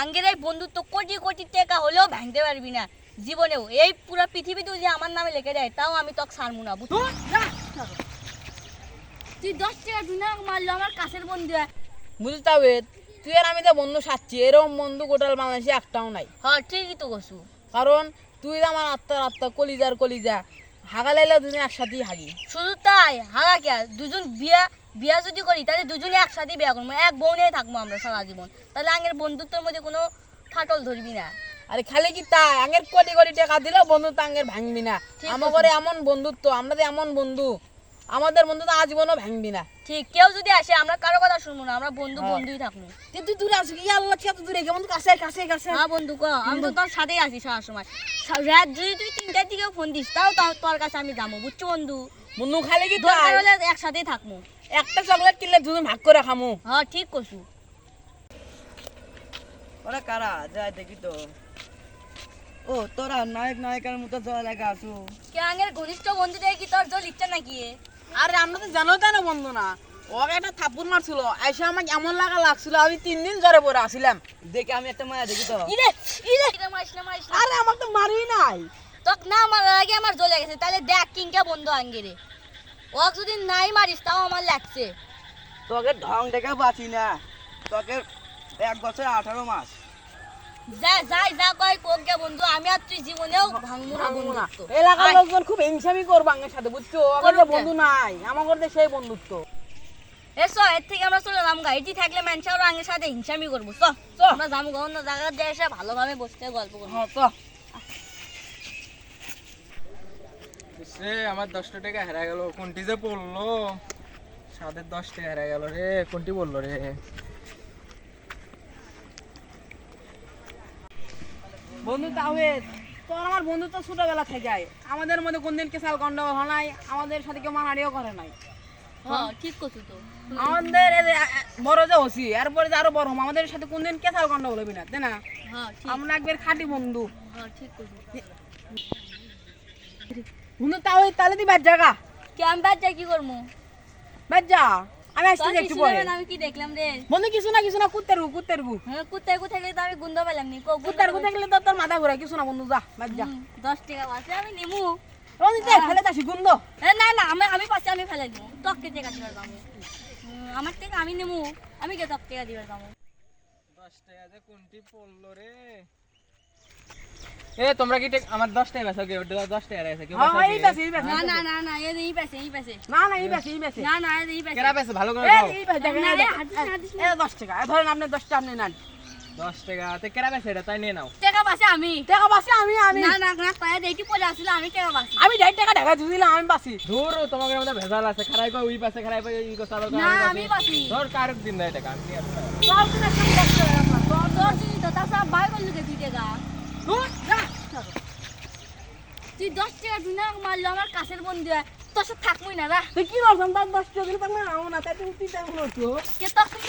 আঙ্গের এই বন্ধুত্ব কোটি কোটি টাকা হলেও ভাঙতে পারবি না। জীবনেও এই পুরো পৃথিবীতেও যে আমার নামে লেখে দেয় তাও আমি তোকে ছাড়বো না বুঝ তুই দশ টাকা না মারলো আমার কাছের বন্ধু। বুঝতে হবে তুই আর আমি তো বন্ধু সাচ্ছি এরকম বন্ধু গোটাল বাংলাদেশে একটাও নাই। হ্যাঁ ঠিকই তো কসু কারণ তুই তো আমার আত্মার আত্মা কলিজার কলিজা হাগা লাইলে দুজনে একসাথেই হাগি। শুধু তাই হাগা কে দুজন বিয়া বিয়া যদি করি তাহলে দুজনে একসাথে বিয়া করব। এক বউনেই থাকব আমরা সারা জীবন। তাহলে আগের বন্ধুত্বের মধ্যে কোনো ফাটল ধরবি না। আরে খালি কি তাই আগের কোটি কোটি টাকা দিলেও বন্ধুত্ব আগের ভাঙবি না। আমার। ঘরে এমন বন্ধুত্ব আমরা তো এমন বন্ধু। আমাদের বন্ধুত্ব আজীবনও ভাঙবি না। ঠিক কেউ যদি আসে আমরা কারও কথা শুনব না আমরা বন্ধু হ্যাঁ। বন্ধুই থাকব। তুই তুই দূরে আসবি ইয়া আল্লাহ ঠিক দূরে কেমন কাছে কাছে কাছে। হ্যাঁ বন্ধু ক আমি তো তোর সাথেই আছি সারা সময়। রাত যদি তুই তিনটার দিকেও ফোন দিস তাও তাও- তোর কাছে আমি যাব বুঝছ বন্ধু? বন্ধু খালি কি দরকার তাই? হলে একসাথেই থাকব একটা চকলেট কিনলে দুজন ভাগ করে খামু। হ্যাঁ ঠিক কসু ওরা কারা? যাই দেখি তো। ও তোরা নায়ক নায়িকার মতো জয় লাগা আসু কে আগের ঘনিষ্ঠ বন্ধু দেখে তোর জল ইচ্ছা নাকি? আরে আমরা তো জানো তাই না বন্ধু না? ওকে একটা থাপ্পড় মারছিল। এসে আমাকে এমন লাগা লাগছিল আমি তিন দিন জ্বরে পড়ে আসিলাম দেখি আমি একটা মায়া দেখি তো। আরে আমার তো মারি নাই। তোক না আমার আগে আমার জ্বলে গেছে তাহলে দেখ কিংকা বন্ধু আঙ্গেরে। ওক যদি নাই মারিস তাও আমার লাগছে। তোকে ঢং দেখে বাঁচি না। তোকে এক বছর আঠারো মাস। যা যাই যা কয় কোক বন্ধু? আমি আর তুই জীবনেও ভাঙবো না বন্ধুত্ব। এলাকার। লোকজন খুব হিংসামি করব আমার সাথে বুঝছ? আমার? বন্ধু নাই। আমার ঘরে সেই বন্ধুত্ব। এসো এর থেকে আমরা চলে যাম গাড়িটি থাকলে মানুষ আরও আঙ্গের সাথে হিংসামি করব। চ চ। আমরা যাব অন্য জায়গায় দিয়ে এসে ভালোভাবে বসতে গল্প করব। হ্যাঁ তো সে আমার দশটা টাকা হেরা গেল। কোনটি যে পড়ল? সাদের দশ টাকা হেরা গেল রে। কোনটি বলল রে? বন্ধু তাহলে তোর আমার বন্ধুত্ব ছোটবেলা থেকে যায় আমাদের মধ্যে কোনদিন কেসাল গন্ডগোল হয় নাই আমাদের সাথে কেউ মারামারিও করে নাই। হ্যাঁ ঠিক করছ তো। আমাদের বড় যে হসি এরপরে যে আরও বড় হম আমাদের সাথে কোনদিন কেসাল গন্ডগোল হবি না তাই না? আমরা একবার খাঁটি বন্ধু। হ্যাঁ ঠিক করছ। বন্ধু তাহলে তাহলে তুই বাদ জাগা কি আমি বাদ যাই কি করব? বাদ যা আমি আসছি একটু পরে। আমি কি দেখলাম রে? বন্ধু কিছু না কিছু না কুত্তের গু কুত্তের গু হ্যাঁ কোথায় কোথায় গেলে তো আমি গুন্দ পেলাম নি। কো- কুত্তের গু থাকলে তো তোর মাথা ঘুরে কিছু না বন্ধু যা বাদ যা। হুম, দশ টাকা বাসে আমি নিমু। রঞ্জিত দে, ফেলে দাসি গুন্দ এ, না না আমি আমি পাশে আমি ফেলে দিব। তককে টাকা দিবার পাবো আমার থেকে আমি নেব আমি কে তক টাকা দিবার পাবো দশ টাকা যে কোনটি পড়ল রে? এ তোমরা কি টেক- আমার দশ টাকা বেসো কেউ দশ টাকা কেউ হ্যাঁ এই কি? বেশি এই বেশি না না না না এই পাশে এই পাশে না না এই বেশি এই বেশি না না এই পাশে কেরা ভালো করে এই দেখেন টাকা ধরেন আপনি দশটা আপনি নেন। দশ টাকা তে কেরা এটা? তাই নিয়ে নাও। টাকা পাশে আমি। টাকা আমি আমি। না না না পায়ে দেখি পড়ে আসলে আমি টাকা আমি টাকা ঢাকা দিলাম মধ্যে ভেজাল আছে। খারাই কই ওই পাশে খারাই কই এই কথা আবার না আমি পাচ্ছি ধর কারক দিন দেয় টাকা আমি টাকা তো সব ভাই বলল কে দুই টাকা ধুর, যা। তুই না মারলো আমার কাছের বন্ধু হয়। তোর সাথে থাকবই না রা তুই কি করছেন দাঁত টাকা দিলে তার মানে আমার না তাই তুমি বলো তো কে তখন